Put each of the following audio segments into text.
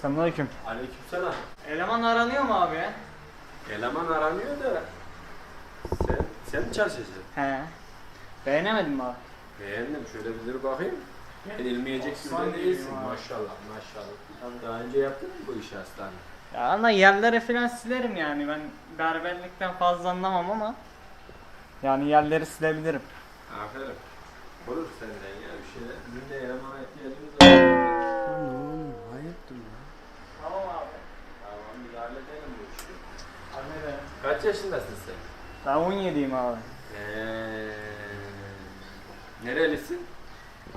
Selamünaleyküm. Aleykümselam. Eleman aranıyor mu abi? Eleman aranıyor da sen, sen mi çalışacaksın? He. Beğenemedin mi abi? Beğendim. Şöyle bir dur bakayım. Yenilmeyecek Aslan gibi de değilsin. ha. Maşallah maşallah. Daha önce yaptın mı bu işi hastane? Ya ana yerlere falan silerim yani ben berberlikten fazla anlamam ama yani yerleri silebilirim. Aferin. Olur senden ya bir şeyler. Bizim de elemana ihtiyacımız var. Oğlum hayırdır ya? Tamam abi. Tamam biz halledelim bu işi. Hallederim. Kaç yaşındasın sen? Ben 17'yim abi. Eee... Nerelisin?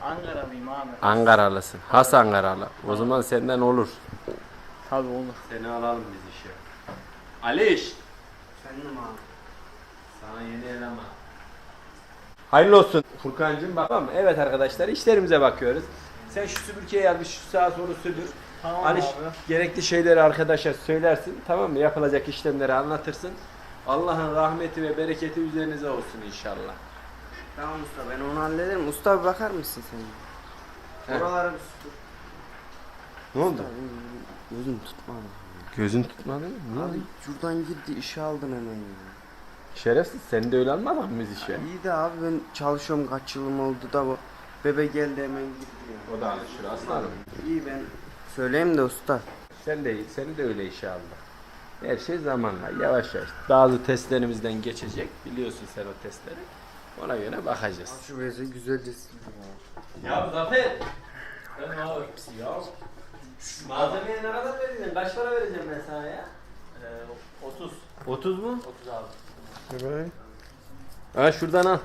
Ankaralıyım abi. Ankaralısın. Has Ankaralı. O zaman senden olur. Tabii olur. Seni alalım biz işe. Aliş. Efendim abi. Sana yeni eleman. Hayırlı olsun Furkan'cığım bakalım. Evet arkadaşlar işlerimize bakıyoruz. Sen şu süpürgeyi al bir şu sağa soru süpür. Tamam Aliş abi. gerekli şeyleri arkadaşa söylersin. Tamam mı? Yapılacak işlemleri anlatırsın. Allah'ın rahmeti ve bereketi üzerinize olsun inşallah. Tamam usta ben onu hallederim. Usta bir bakar mısın sen? Oraları bir. Ne oldu? Gözüm tutmadı. Gözün tutmadı mı? Ne Abi şuradan girdi işe aldın hemen ya. Şerefsiz sen de öyle almadın mı biz işe? İyi de abi ben çalışıyorum kaç yılım oldu da bu. Bebe geldi hemen gitti ya. O da alışır aslanım. İyi ben söyleyeyim de usta. Sen de seni de öyle aldı. Her şey zamanla yavaş yavaş. Bazı testlerimizden geçecek. Biliyorsun sen o testleri. Ona göre bakacağız. Şu bezi güzelce ya. Zafer. Ben ne abi? Ya. Malzemeyi ne kadar vereceksin? Kaç para vereceğim ben sana ya? Ee, 30. 30 mu? 30 abi. Ha şuradan al.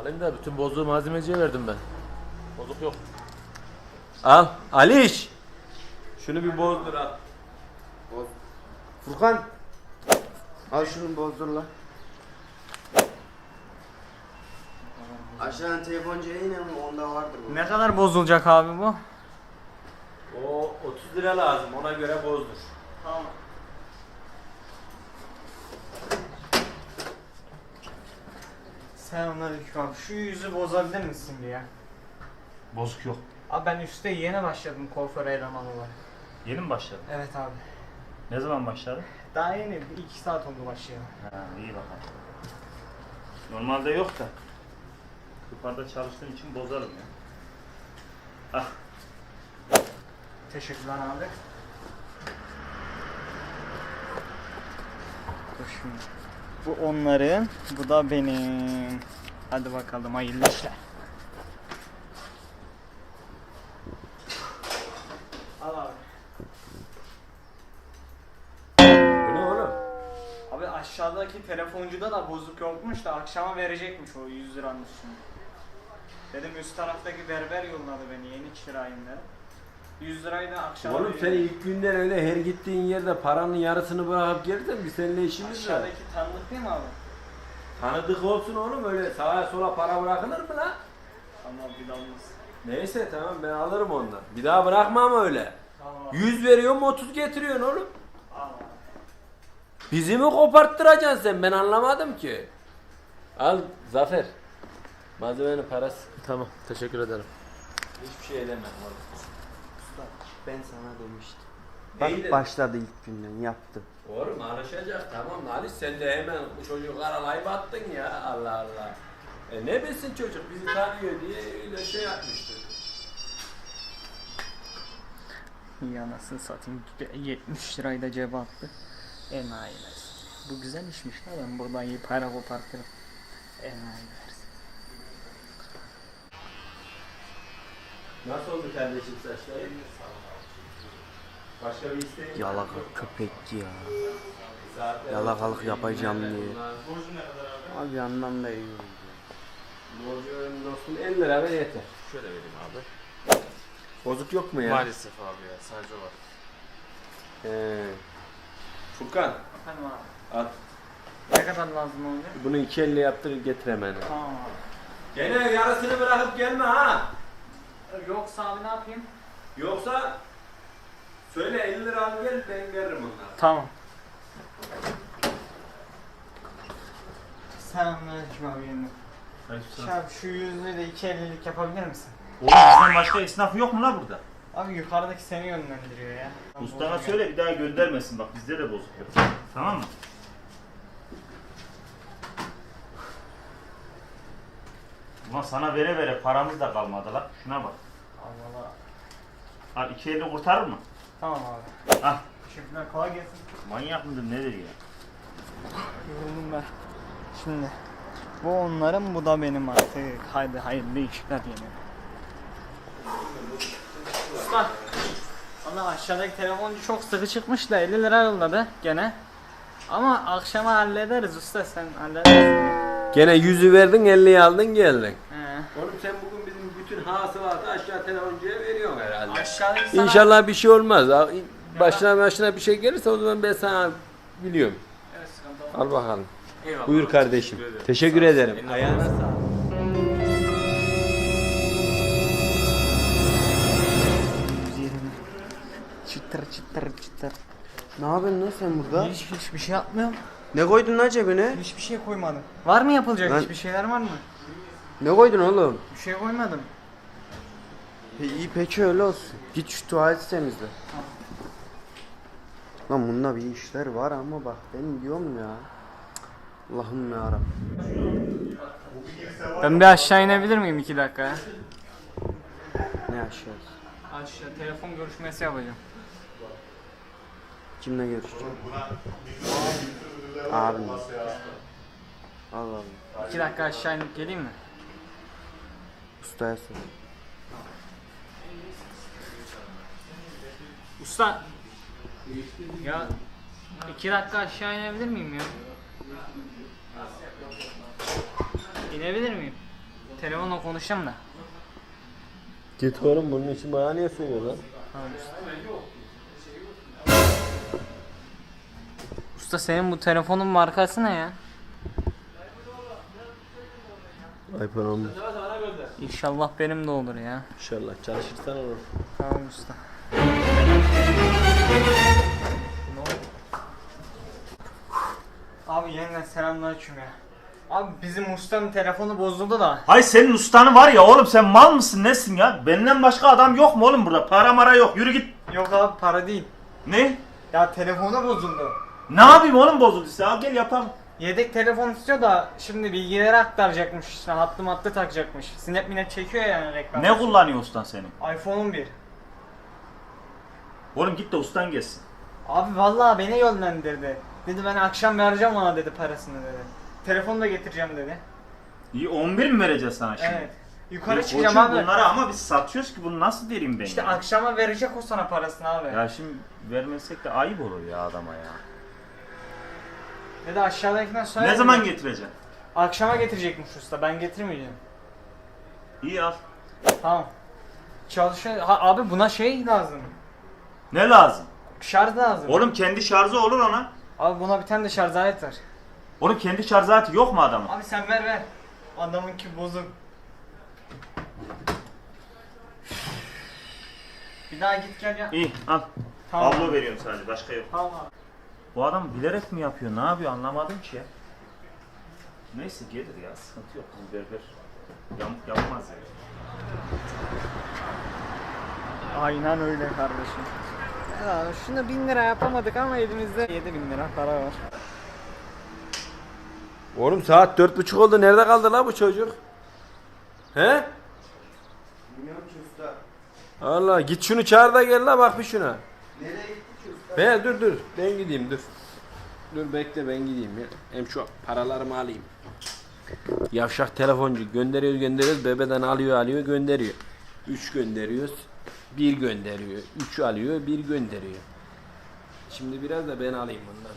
Alayım da bütün bozduğu malzemeciye verdim ben. Bozuk yok. Al. Aliş. Şunu bir bozdur al. Boz. Furkan. Al şunu bozdur la. Aşağıdan telefoncuya yine mi? Onda vardır bu. Ne kadar bozulacak abi bu? O 30 lira lazım. Ona göre bozdur. Tamam. Selamünaleyküm abi. Şu yüzü bozabilir misin ya? Bozuk yok. Abi ben üstte yeni başladım kuaför eleman olarak. Yeni mi başladın? Evet abi. Ne zaman başladın? Daha yeni. bir iki saat oldu başlayalım. Ha, iyi bakalım. Normalde yok da. Yukarıda çalıştığım için bozarım ya. Ah, Teşekkürler abi. Dur şimdi. Bu onların, bu da benim. Hadi bakalım hayırlı işler. Aşağıdaki telefoncuda da bozuk yokmuş da akşama verecekmiş o 100 liranın üstünü. Dedim üst taraftaki berber yolladı beni yeni kirayında. 100 lirayı da akşama Oğlum sen veriyor. ilk günden öyle her gittiğin yerde paranın yarısını bırakıp gelirsen biz seninle işimiz var. Aşağıdaki tanıdık değil mi abi? Tanıdık olsun oğlum öyle sağa sola para bırakılır mı lan? Tamam bir damlası. Neyse tamam ben alırım ondan. Bir daha bırakma ama öyle. Tamam abi. 100 veriyorum 30 getiriyorsun oğlum. Bizi mi koparttıracaksın sen ben anlamadım ki. Al Zafer. Malzemenin parası. tamam. Teşekkür ederim. Hiçbir şey edemem. Usta ben sana demiştim. Bak dedin? başladı ilk günden yaptı. Oğlum alışacak tamam Halis sen de hemen bu çocuğu karalayıp attın ya Allah Allah. E ne bilsin çocuk bizi tanıyor diye öyle şey yapmıştır. İyi anasını satayım. 70 lirayı da cebe attı. Enayiler. Bu güzel işmiş ha ben buradan iyi para kopartırım. Enayiler. Nasıl oldu kardeşim saçları? Başka bir isteğin var mı? Yalaka köpek ya. Saatler Yalakalık olsun, yapacağım ne diye. bunlar. Abi yandan da iyi oldu. Borcu olsun 50 lira ver yeter. Şöyle vereyim abi. Bozuk yok mu ya? Maalesef abi ya. Sadece var. He. Furkan Efendim abi. al. Ne kadar lazım olacak? Bunu iki elle yaptır getir hemen. Tamam abi. Gene yarısını bırakıp gelme ha. Yoksa abi ne yapayım? Yoksa söyle 50 lira al gel ben veririm onları. Tamam. Selamünaleyküm abi. Aleykümselam. Şab şu yüzünü de iki ellilik yapabilir misin? Oğlum bizden başka esnaf yok mu la burada? Abi yukarıdaki seni yönlendiriyor ya. Ustana söyle bir daha göndermesin bak bizde de bozuk yok. Tamam mı? Ulan sana vere vere paramız da kalmadı lan. Şuna bak. Allah Allah. Al iki elde kurtarır mı? Tamam abi. Ah Teşekkürler kolay gelsin. manyak mıdır nedir ya? Yoruldum ben. Şimdi bu onların bu da benim artık. Haydi hayırlı işler yine. Usta. Valla aşağıdaki telefoncu çok sıkı çıkmış da 50 lira yolladı gene. Ama akşama hallederiz usta sen halledersin. Gene yüzü verdin 50'yi aldın geldin. He. Oğlum sen bugün bizim bütün hasılatı aşağı telefoncuya veriyorsun herhalde. Aşağıdaki sana... İnşallah bir şey olmaz. Başına başına bir şey gelirse o zaman ben sana biliyorum. Evet, sıkıntı olmaz. Al bakalım. Eyvallah. Buyur kardeşim. Teşekkür ederim. Ayağına sağlık. Çıtır çıtır çıtır. Ne yapıyorsun lan sen burada? Hiç, hiçbir şey yapmıyorum. Ne koydun lan cebine? Hiçbir şey koymadım. Var mı yapılacak Ben- hiçbir şeyler var mı? Ne koydun oğlum? Bir şey koymadım. E, iyi peki öyle olsun. Git şu tuvaleti temizle. Lan bunda bir işler var ama bak ben diyorum ya. Allah'ım ya Ben bir aşağı inebilir miyim iki dakika ya? Ne aşağısı? Aşağı telefon görüşmesi yapacağım. Kimle görüşeceğim? Abim. Allah Allah. İki dakika aşağı inip geleyim mi? Ustaya sor. Usta. Ya iki dakika aşağı inebilir miyim ya? İnebilir miyim? Telefonla konuşacağım da. Git oğlum bunun için bana niye söylüyor lan? Tamam usta. Usta senin bu telefonun markası ne ya? iPhone 11. İnşallah benim de olur ya. İnşallah çalışırsan olur. Tamam usta. Abi yeniden selamünaleyküm ya. Abi bizim ustanın telefonu bozuldu da. Hay senin ustanı var ya oğlum sen mal mısın nesin ya? Benden başka adam yok mu oğlum burada? Para mara yok yürü git. Yok abi para değil. Ne? Ya telefonu bozuldu. Ne yapayım oğlum bozulduysa al gel yapalım. Yedek telefon istiyor da şimdi bilgileri aktaracakmış işte hattı mattı takacakmış. Snap minap çekiyor yani reklam. Ne kullanıyor ustan senin? iPhone 11. Oğlum git de ustan gelsin. Abi vallahi beni yönlendirdi. Dedi ben akşam vereceğim ona dedi parasını dedi. Telefonu da getireceğim dedi. İyi 11 mi vereceğiz sana şimdi? Evet. Yukarı Ya çıkacağım abi. Bunları ama biz satıyoruz ki bunu nasıl vereyim ben İşte ya? akşama verecek o sana parasını abi. Ya şimdi vermesek de ayıp olur ya adama ya. Dedi aşağıdakinden sonra. Ne zaman getireceksin? Akşama getirecekmiş usta ben getirmeyeceğim. İyi al. Tamam. Çalışıyor. Ha, abi buna şey lazım. Ne lazım? Şarj lazım. Oğlum kendi şarjı olur ona. Abi buna bir tane de şarj aleti ver. Oğlum kendi şarj aleti yok mu adamın? Abi sen ver ver. Adamınki bozuk. Bir daha git gel ya. İyi al. Tamam. Ablo veriyorum sadece başka yok. Tamam abi. Bu adam bilerek mi yapıyor? Ne yapıyor anlamadım ki ya. Neyse gelir ya sıkıntı yok. Bu berber yamuk yapmaz ya. Aynen öyle kardeşim. Ya şunu bin lira yapamadık ama elimizde 7000 bin lira para var. Oğlum saat dört buçuk oldu. Nerede kaldı la bu çocuk? He? Bilmiyorum ki usta. Allah git şunu çağır da gel la bak bir şuna. Nereye? Be dur dur ben gideyim dur. Dur bekle ben gideyim ya. Hem şu paralarımı alayım. Yavşak telefoncu gönderiyoruz gönderiyoruz bebeden alıyor alıyor gönderiyor. 3 gönderiyoruz. Bir gönderiyor. 3 alıyor bir gönderiyor. Şimdi biraz da ben alayım bundan.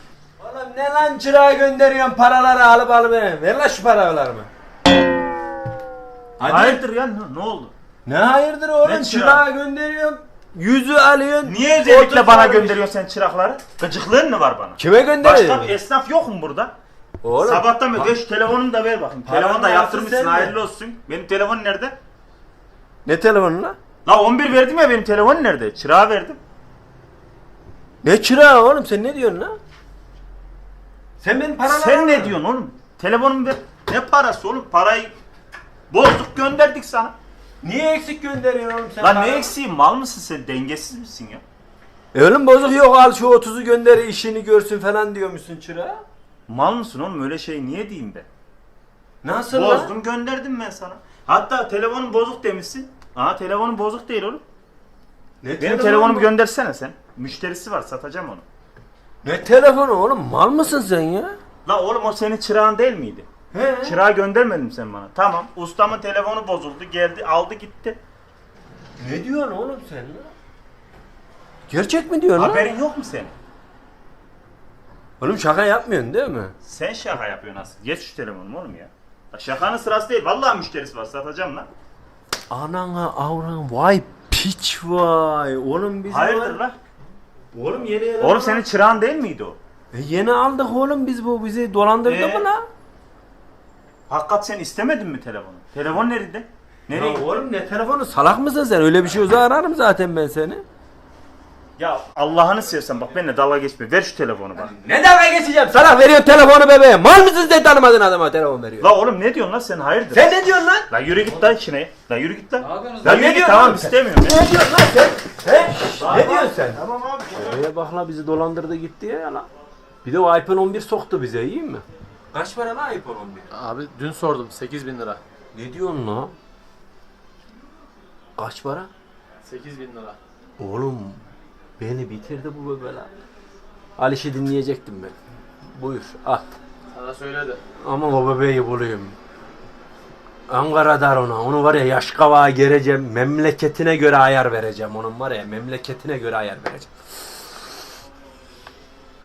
Oğlum ne lan çırağı gönderiyorsun paraları alıp alıp ver lan şu paralarımı. Hadi. Hayırdır ya ne, ne oldu? Ne hayırdır oğlum Ne çırağı? çırağı gönderiyorsun. Yüzü alıyorsun. Niye özellikle bana gönderiyorsun sen çırakları? Gıcıklığın mı var bana? Kime gönderiyorsun? Başka bir esnaf yok mu burada? Oğlum. Sabahtan beri şu telefonunu da ver bakayım. Paranın Telefonu da yaptırmışsın mi? hayırlı olsun. Benim telefon nerede? Ne telefonu lan? La 11 verdim ya benim telefon nerede? Çırağı verdim. Ne çırağı oğlum sen ne diyorsun lan? Sen benim paralarımı Sen ne diyorsun oğlum? Telefonumu ver. Ne parası oğlum? Parayı bozduk gönderdik sana. Niye eksik gönderiyorsun oğlum sen? Lan bana? ne eksiğin mal mısın sen dengesiz misin ya? E oğlum bozuk yok al şu 30'u gönder işini görsün falan diyormuşsun çırağa. Mal mısın oğlum öyle şey niye diyeyim ben? Nasıl lan? Bozdum gönderdim ben sana. Hatta telefonun bozuk demişsin. Aa telefonun bozuk değil oğlum. Ne Benim telefonu telefonumu bu? göndersene sen. Müşterisi var satacağım onu. Ne telefonu oğlum mal mısın sen ya? La oğlum o senin çırağın değil miydi? He. Çırağı göndermedin mi sen bana? Tamam. Ustamın telefonu bozuldu. Geldi aldı gitti. Ne diyorsun oğlum sen lan? Gerçek mi diyorsun lan? Haberin yok mu senin? Oğlum şaka yapmıyorsun değil mi? Sen şaka yapıyorsun aslında. Geç şu telefonumu oğlum ya. Şakanın sırası değil. Vallahi müşterisi var. Satacağım lan. Anana avran vay piç vay. Oğlum biz Hayırdır lan? Oğlum yeni Oğlum senin çırağın değil miydi o? E yeni aldık oğlum biz bu bizi dolandırdı Ee? mı lan? Hakikat sen istemedin mi telefonu? Telefon nerede? Nereye Ya gitti? oğlum ne telefonu salak mısın sen? Öyle bir şey olsa ararım zaten ben seni. Ya Allah'ını seversen bak benimle dalga geçme. Ver şu telefonu bana. Ne dalga geçeceğim? Salak veriyor telefonu bebeğe. Mal mısın sen tanımadığın adama telefon veriyor? La oğlum ne diyorsun lan sen hayırdır? Sen ne diyorsun lan? La yürü git lan içine. La yürü git lan. Ne yapıyorsunuz La lan? yürü Ne git diyorsun tamam oğlum sen? istemiyorum. Ne diyorsun lan sen? He? Ne diyorsun sen? Tamam abi. Oraya bak la bizi dolandırdı gitti ya lan. Bir de o iPhone 11 soktu bize iyi mi? Kaç para lan iPhone 11? Abi dün sordum 8000 lira. Ne diyorsun lan? Kaç para? 8000 lira. Oğlum beni bitirdi bu lan. Aliş'i dinleyecektim ben. Buyur al. Sana söyledi. Ama o bebeği bulayım. Ankara'da ona. Onu var ya yaş kavağa gereceğim. Memleketine göre ayar vereceğim. Onun var ya memleketine göre ayar vereceğim.